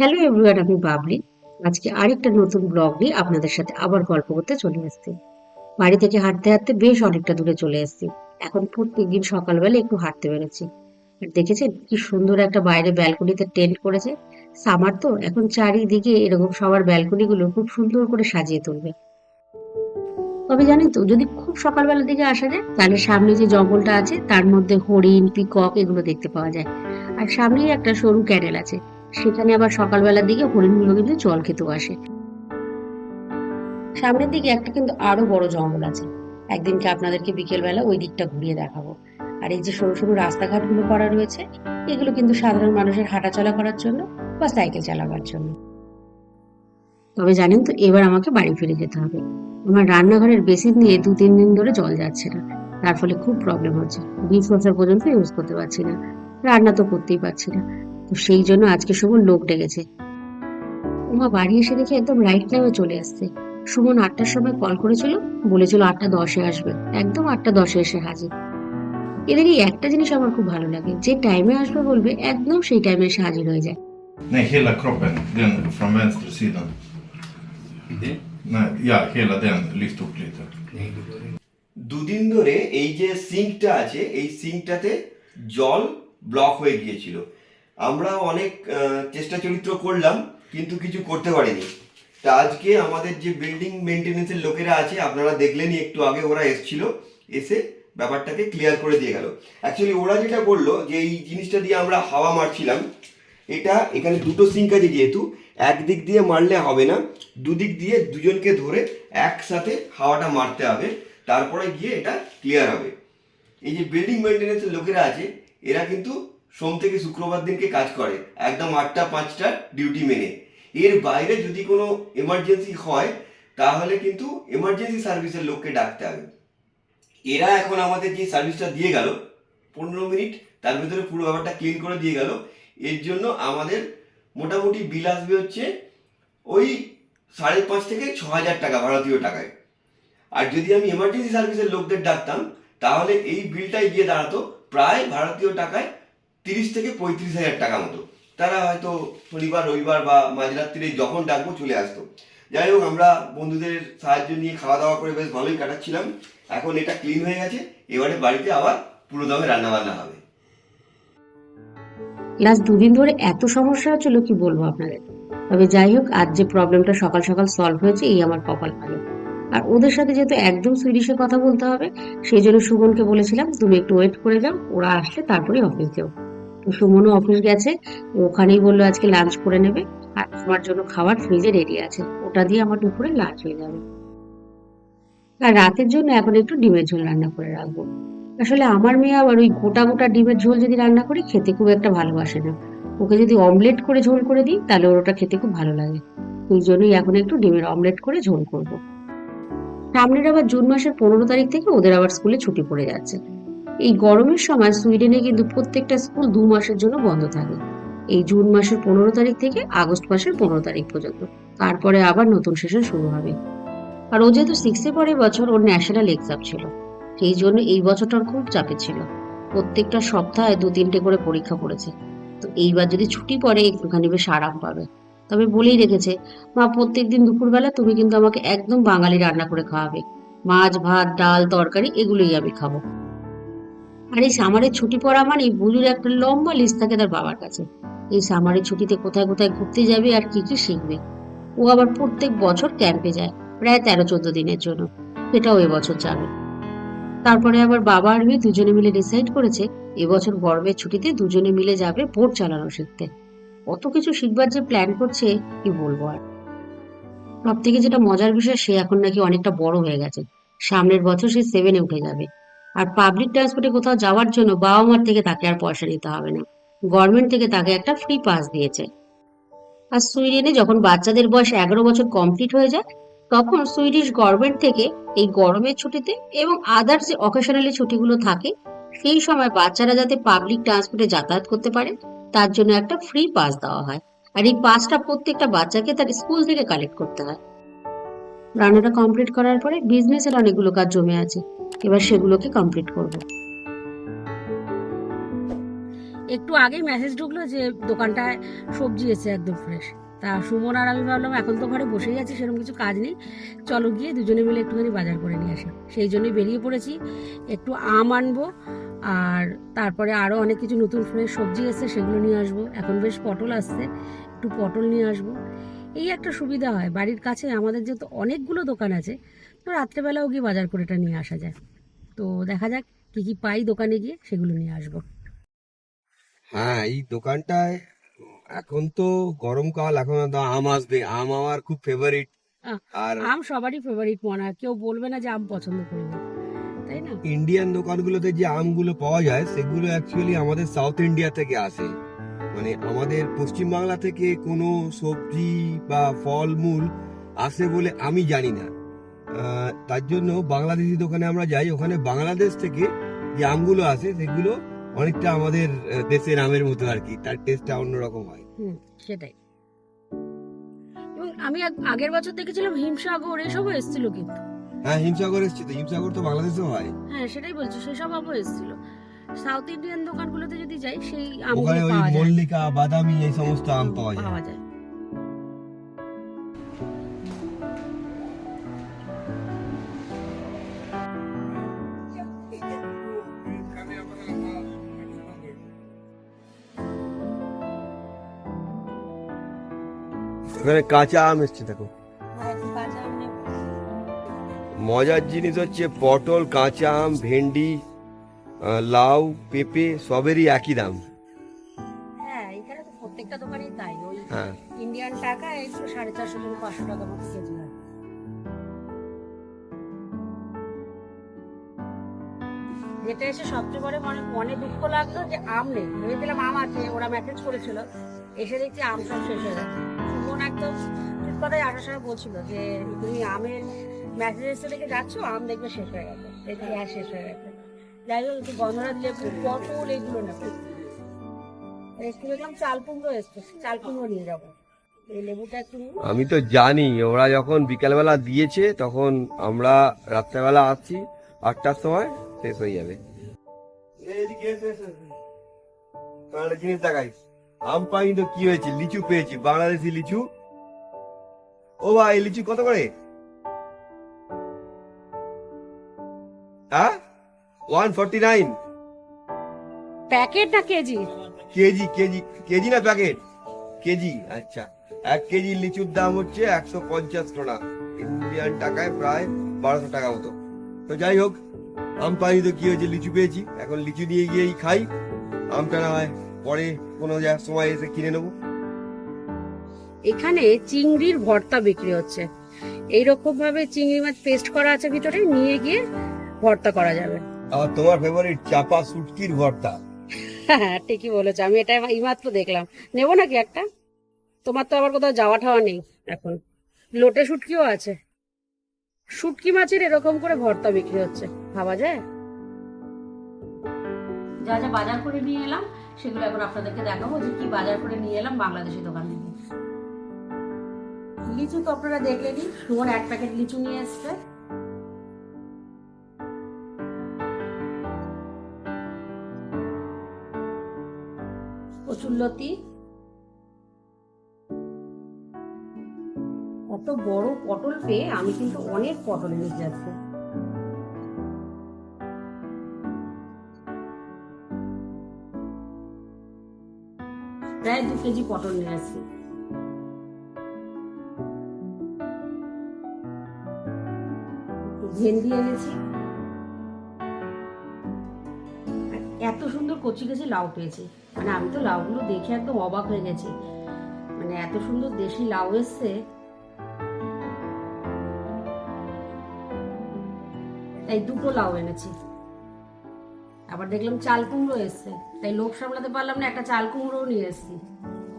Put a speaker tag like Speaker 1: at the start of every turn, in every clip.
Speaker 1: Hello everyone আমি বাবলি আজকে আরেকটা নতুন ব্লগ নিয়ে আপনাদের সাথে আবার গল্প করতে চলে এসেছি। বাড়ি থেকে হাঁটতে হাঁটতে বেশ অনেকটা দূরে চলে এসেছি। এখন প্রত্যেকদিন সকালবেলা একটু হাঁটতে বেরোচ্ছি। আর দেখেছেন কি সুন্দর একটা বাইরে ব্যালকনিতে টেন্ট করেছে সামার তো এখন চারিদিকে এরকম সবার ব্যালকনিগুলো খুব সুন্দর করে সাজিয়ে তুলবে। তবে জানেন তো, যদি খুব সকালবেলার দিকে আসা যায়, তাহলে সামনে যে জঙ্গলটা আছে, তার মধ্যে হরিণ, পিকক এগুলো দেখতে পাওয়া যায়। আর সামনেই একটা সরু ক্যানেল আছে। সেখানে আবার সকালবেলার দিকে হরিণগুলো কিন্তু জল খেতেও আসে। সামনের দিকে একটা কিন্তু আরও বড় জঙ্গল আছে। একদিনকে আপনাদেরকে বিকেলবেলা ওই দিকটা ঘুরিয়ে দেখাবো। আর এই যে সরু সরু রাস্তাঘাটগুলো করা রয়েছে, এগুলো কিন্তু সাধারণ মানুষের হাঁটাচলা করার জন্য বা সাইকেল চালাবার জন্য। তবে জানেন তো, এবার আমাকে বাড়ি ফিরে যেতে হবে। আমার রান্নাঘরের বেসিন দিয়ে দু, তিন দিন ধরে জল যাচ্ছে না। তার ফলে খুব প্রবলেম হচ্ছে। ডিশ ওয়াশার পর্যন্ত ইউজ করতে পারছি না। রান্না তো করতেই পারছি না। তো সেই জন্য আজকে সুমন লোক ডেকেছে উমা বাড়ি এসে দেখে একদম রাইট টাইমে চলে আসছে সুমন আটটার সময় কল করেছিল বলেছিল আটটা দশে আসবে একদম আটটা দশে এসে হাজির এদের এই একটা জিনিস আমার খুব ভালো লাগে যে টাইমে আসবে বলবে একদম সেই টাইমে এসে হাজির হয়ে যায়
Speaker 2: Nej, hela kroppen. Den från vänster sidan.
Speaker 3: Det?
Speaker 2: Nej, ja, hela den. Lyft upp lite.
Speaker 3: দুদিন ধরে এই যে সিঙ্কটা আছে এই সিঙ্কটাতে জল ব্লক হয়ে গিয়েছিল আমরা অনেক চেষ্টা চরিত্র করলাম, কিন্তু কিছু করতে পারিনি। তা আজকে আমাদের যে বিল্ডিং মেনটেনেন্সের লোকেরা আছে, আপনারা দেখলেনই, একটু আগে ওরা এসেছিল, এসে ব্যাপারটাকে ক্লিয়ার করে দিয়ে গেল। অ্যাকচুয়ালি ওরা যেটা বলল যে এই জিনিসটা দিয়ে আমরা হাওয়া মারছিলাম, এটা এখানে দুটো সিঙ্ক আছে যেহেতু, একদিক দিয়ে মারলে হবে না, দুদিক দিয়ে দুজনকে ধরে একসাথে হাওয়াটা মারতে হবে, তারপরে গিয়ে এটা ক্লিয়ার হবে। এই যে বিল্ডিং মেনটেন্যান্সের লোকেরা আছে, এরা কিন্তু সোম থেকে শুক্রবার দিনকে কাজ করে, একদম আটটা পাঁচটার ডিউটি মেনে। এর বাইরে যদি কোনো এমার্জেন্সি হয়, তাহলে কিন্তু এমার্জেন্সি সার্ভিসের লোককে ডাকতে হবে। এরা এখন আমাদের যে সার্ভিসটা দিয়ে গেল, পনেরো মিনিট, তার ভিতরে পুরো ব্যাপারটা ক্লিন করে দিয়ে গেল। এর জন্য আমাদের মোটামুটি বিল আসবে হচ্ছে ওই সাড়ে পাঁচ থেকে ছ হাজার টাকা ভারতীয় টাকায়। আর যদি আমি এমার্জেন্সি সার্ভিসের লোকদের ডাকতাম, তাহলে এই বিলটাই গিয়ে দাঁড়াতো, প্রায় ভারতীয় টাকায় তিরিশ থেকে পঁয়ত্রিশ হাজার টাকা মতো। তারা হয়তো শনিবার, রবিবার বা মাঝরাত্রিরে যখন ডাকবো চলে আসতো। যাই হোক, আমরা বন্ধুদের সাহায্য নিয়ে খাওয়া দাওয়া করে বেশ ভালোই কাটাচ্ছিলাম। এখন এটা ক্লিন হয়ে গেছে। এবারে বাড়িতে আবার পুরো দমে রান্না বান্না হবে।
Speaker 1: লাস্ট দুদিন ধরে এত সমস্যা হচ্ছিল, কি বলব আপনাদের? তবে যাই হোক, আজ যে প্রবলেমটা সকাল সকাল সলভ হয়েছে, এই আমার কপাল ভালো। আর ওদের সাথে যেহেতু একদম সুইডিশে কথা বলতে হবে, সেই জন্য সুমনকে বলেছিলাম, তুমি একটু ওয়েট করে যাও, ওরা আসলে তারপরে অফিস যাও। তো সুমনও অফিস গেছে, ওখানেই বলল আজকে লাঞ্চ করে নেবে, আর আমার জন্য খাবার ফ্রিজে রেডি আছে। ওটা দিয়ে আমার দুপুরে লাঞ্চ হয়ে যাবে। আর রাতের জন্য এখন একটু ডিমের ঝোল রান্না করে রাখব। আসলে আমার মেয়ে আবার ওই গোটা গোটা ডিমের ঝোল যদি রান্না করি, খেতে খুব একটা ভালোবাসে না। ওকে যদি অমলেট করে ঝোল করে দিই, তাহলে ওর ওটা খেতে খুব ভালো লাগে। ওই জন্যই এখন একটু ডিমের অমলেট করে ঝোল করব। সামনের আবার জুন মাসের পনেরো তারিখ থেকে ওদের আবার স্কুলে ছুটি পড়ে যাচ্ছে। এই গরমের সময় সুইডেনে কিন্তু প্রত্যেকটা স্কুল দু মাসের জন্য বন্ধ থাকে। এই জুন মাসের পনেরো তারিখ থেকে আগস্ট মাসের পনেরো তারিখ পর্যন্ত। তারপরে আবার নতুন সেশন শুরু হবে। আর ও যেহেতু সিক্সে পরে বছর ওর ন্যাশনাল এক্সাম ছিল। সেই জন্য এই বছরটা খুব চাপে ছিল। প্রত্যেকটা সপ্তাহে দু তিনটে করে পরীক্ষা পড়েছে। তো এইবার যদি ছুটি পড়ে, একটুখানি বেশ আরাম পাবে। তবে বলেই রেখেছে, মা, প্রত্যেকদিন দুপুরবেলা তুমি কিন্তু আমাকে একদম বাঙালি রান্না করে খাওয়াবে। মাছ, ভাত, ডাল, তরকারি এগুলোই আমি খাব। আর এই সামারের ছুটি পড়া মানে বুঝুর একটা লম্বা লিস্ট থাকে তার বাবার কাছে। এই সামারের ছুটিতে কোথায় কোথায় ঘুরতে যাবে আর কি কি শিখবে? ও আবার প্রত্যেক বছর ক্যাম্পে যায়, প্রায় তেরো চোদ্দ দিনের জন্য। সেটাও এবছর যাবে। তারপরে আবার বাবা আর মেয়ে দুজনে মিলে ডিসাইড করেছে এবছর গরমের ছুটিতে দুজনে মিলে যাবে বোট চালানো শিখতে। কত কিছু শিখবার যে প্ল্যান করছে, কি বলব আর। সব থেকে যেটা মজার বিষয়, সে এখন নাকি অনেকটা বড় হয়ে গেছে। সামনের বছর সে সেভেনে উঠে যাবে। আর পাবলিক ট্রান্সপোর্টে কোথাও যাওয়ার জন্য বাবা মার থেকে তাকে আর পয়সা নিতে হবে না। গভর্নমেন্ট থেকে তাকে একটা ফ্রি পাস দিয়েছে। আর সুইডেনে যখন বাচ্চাদের বয়স এগারো বছর কমপ্লিট হয়ে যায়, তখন সুইডিশ গভর্নমেন্ট থেকে এই গরমের ছুটিতে এবং আদার্স যে অকেশনালি ছুটিগুলো থাকে, সেই সময় বাচ্চারা যাতে পাবলিক ট্রান্সপোর্টে যাতায়াত করতে পারে, তার জন্য একটা ফ্রি পাস দেওয়া হয়। আর এই পাসটা প্রত্যেকটা বাচ্চাকে তার স্কুল থেকে কালেক্ট করতে হয়। রান্নাটা কমপ্লিট করার পরে বিজনেসের অনেকগুলো কাজ জমে আছে। এবার সেগুলোকে কমপ্লিট করব। একটু আগেই মেসেজ ঢুকলো যে দোকানটায় সবজি এসে একদম ফ্রেশ তা সুমন আর আমি ভাবলাম, এখন তো ঘরে বসেই আছি, সেরকম কিছু কাজ নেই। চলো গিয়ে দুজনে মিলে একটুখানি বাজার করে নিয়ে আসি। সেই জন্যই বেরিয়ে পড়েছি। একটু আম আনব, আর তারপরে আরও অনেক কিছু নতুন ফ্রেশ সবজি এসছে সেগুলো নিয়ে আসব। এখন বেশ পটল আসছে, একটু পটল নিয়ে আসব। এই একটা সুবিধা হয়। বাড়ির কাছে আমাদের যেহেতু অনেকগুলো দোকান আছে তো রাত্রেবেলাও গিয়ে বাজার করে এটা নিয়ে আসা যায়। তো দেখা যাক কী কী পাই দোকানে গিয়ে সেগুলো নিয়ে আসব।
Speaker 3: হ্যাঁ এই দোকানটায় এখন তো গরমকাল এখন তো আম আসবে। আম আমার খুব ফেভারিট আর
Speaker 1: আম সবারই ফেভারিট মনে হয়। কেউ বলবে না যে আম পছন্দ করি না। তাই না?
Speaker 3: ইন্ডিয়ান দোকানগুলোতে যে আমগুলো পাওয়া যায় সেগুলো অ্যাকচুয়ালি আমাদের সাউথ ইন্ডিয়া থেকে আসে। মানে আমাদের পশ্চিম বাংলা থেকে কোনো সবজি বা ফলমূল আসে বলে আমি জানি না। তার জন্য বাংলাদেশি দোকানে আমরা যাই ওখানে বাংলাদেশ থেকে যে আমগুলো আসে সেগুলো অনেকটা আমাদের দেশের আমের মতো আর কি তার টেস্টটা অন্যরকম হয়।
Speaker 1: সেটাই। এবং আমি আগের বছর দেখেছিলাম হিমসাগর এসবও এসেছিল কিন্তু।
Speaker 3: হ্যাঁ হিমসাগর এসছে তো হিমসাগর তো বাংলাদেশেও হয়।
Speaker 1: হ্যাঁ সেটাই বলছি সেসব আমও এসেছিল। সাউথ ইন্ডিয়ান দোকানগুলোতে যদি যাই সেই
Speaker 3: ওখানে
Speaker 1: আমগুলো
Speaker 3: ওই
Speaker 1: পাওয়া যায়।
Speaker 3: মল্লিকা বাদামি এই সমস্ত আম পাওয়া যায়।
Speaker 1: পাওয়া যায়।
Speaker 3: ওখানে কাঁচা আম এসছে দেখো। মজার জিনিস হচ্ছে পটল কাঁচা আম ভেন্ডি লাউ পেঁপে সবেরই একই দাম।
Speaker 1: হ্যাঁ এখানে তো প্রত্যেকটা দোকানেই তাই। ওই
Speaker 3: হ্যাঁ।
Speaker 1: ইন্ডিয়ান টাকা এইগুলো সাড়ে চারশো থেকে পাঁচশো টাকা মতো কেজি হয়। যেটা এসে সবচেয়ে বড় মনে মনে দুঃখ লাগল যে আম নেই। ভেবেছিলাম আম আছে ওরা মেসেজ করেছিল। এসে দেখছি আম সব শেষ হয়ে গেছে। সুমন একদম ঠিক কথাই আসার সময় বলছিল যে তুমি আমের মেসেজ এসে দেখে যাচ্ছ আম দেখবে শেষ হয়ে গেছে। দেখি হ্যাঁ শেষ হয়ে গেছে। যাই হোক একটু গন্ধরাজ লেবু পটল এগুলো নেব একটু দেখলাম চাল কুমড়ো এসছে চাল কুমড়ো নিয়ে যাব।
Speaker 3: আমি তো জানি ওরা যখন বিকালবেলা দিয়েছে তখন আমরা রাত্রেবেলা আসছি আটটার সময় শেষ হয়ে যাবে। জিনিস দেখাই। আম পাইনি তো কি হয়েছে? লিচু পেয়েছি বাংলাদেশি লিচু। ও ভাই লিচু কত করে? হ্যাঁ? One forty nine.
Speaker 1: প্যাকেট না কেজি?
Speaker 3: কেজি কেজি কেজি না প্যাকেট? কেজি আচ্ছা। এক কেজি লিচুর দাম হচ্ছে একশো পঞ্চাশ টাকা ইন্ডিয়ান টাকায় প্রায় বারোশো টাকা মতো। তো যাই হোক আম পাইনি তো কি হয়েছে? লিচু পেয়েছি। এখন লিচু নিয়ে গিয়েই খাই। আমটা না হয় পরে কোনো সময় এসে কিনে নেব।
Speaker 1: এখানে চিংড়ির ভর্তা বিক্রি হচ্ছে। এইরকম ভাবে চিংড়ি মাছ পেস্ট করা আছে ভিতরে নিয়ে গিয়ে ভর্তা করা যাবে।
Speaker 3: আর তোমার ফেভারিট চাপা সুটকির ভর্তা।
Speaker 1: হ্যাঁ ঠিকই বলেছ আমি এটা এইমাত্র দেখলাম। নেব নাকি একটা? তোমার তো আবার কোথাও যাওয়া ঠাওয়া নেই এখন। লোটে শুটকিও আছে। শুটকি মাছের এরকম করে ভর্তা বিক্রি হচ্ছে ভাবা যায়? যা যা বাজার করে নিয়ে এলাম সেগুলো এখন আপনাদেরকে দেখাবো যে কি বাজার করে নিয়ে এলাম বাংলাদেশি দোকান থেকে। লিচু তো আপনারা দেখলেনই সুমন এক প্যাকেট লিচু নিয়ে এসছে। কচুল্লতি এত বড় পটল পেয়ে আমি কিন্তু অনেক পটল নিয়ে যাচ্ছি। প্রায় দু কেজি পটল নিয়ে একটু ভেন্ডি এনেছি। কচি কচি লাউ পেয়েছি। মানে আমি তো লাউগুলো দেখে একদম অবাক হয়ে গেছি। মানে এত সুন্দর দেশি লাউ এসছে। তাই দুটো লাউ এনেছি। আবার দেখলাম চাল কুমড়ো এসছে। তাই লোভ সামলাতে পারলাম না, একটা চাল কুমড়োও নিয়ে এসেছি।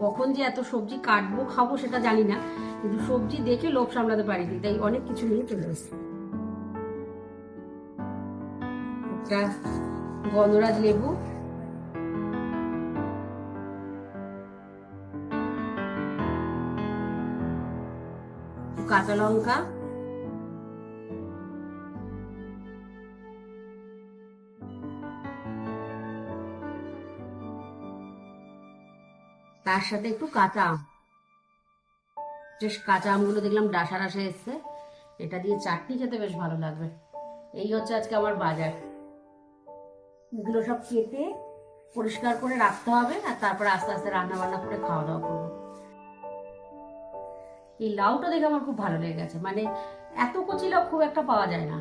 Speaker 1: কখন যে এত সবজি কাটবো, খাব সেটা জানি না। কিন্তু সবজি দেখে লোভ সামলাতে পারিনি। তাই অনেক কিছু নিয়ে চলে এসেছি। গন্ধরাজ লেবু। কাঁচা লঙ্কা। তার সাথে একটু কাঁচা আম। বেশ কাঁচা আমগুলো দেখলাম ডাসা ডাসা এসছে। এটা দিয়ে চাটনি খেতে বেশ ভালো লাগবে। এই হচ্ছে আজকে আমার বাজার। এগুলো সব কেটে পরিষ্কার করে রাখতে হবে আর তারপরে আস্তে আস্তে রান্না বান্না করে খাওয়া দাওয়া করব। এই লাউটা দেখে আমার খুব ভালো লেগে গেছে। মানে এত কচি লাউ খুব একটা পাওয়া যায় না।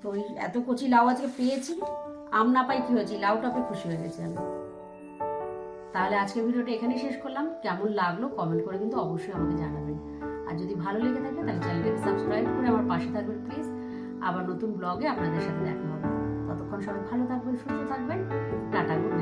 Speaker 1: তো ওই এত কচি লাউ আজকে পেয়েছি, আম না পাই কী হয়েছে? লাউটা পেয়ে খুশি হয়ে গেছি আমি। তাহলে আজকের ভিডিওটা এখানেই শেষ করলাম। কেমন লাগল কমেন্ট করে কিন্তু অবশ্যই আমাকে জানাবেন। আর যদি ভালো লেগে থাকে তাহলে চ্যানেলটাকে সাবস্ক্রাইব করে আমার পাশে থাকবেন প্লিজ আবার নতুন ব্লগে আপনাদের সাথে দেখা হবে। ততক্ষণ সবাই ভালো থাকবেন, সুস্থ থাকবেন। Tata good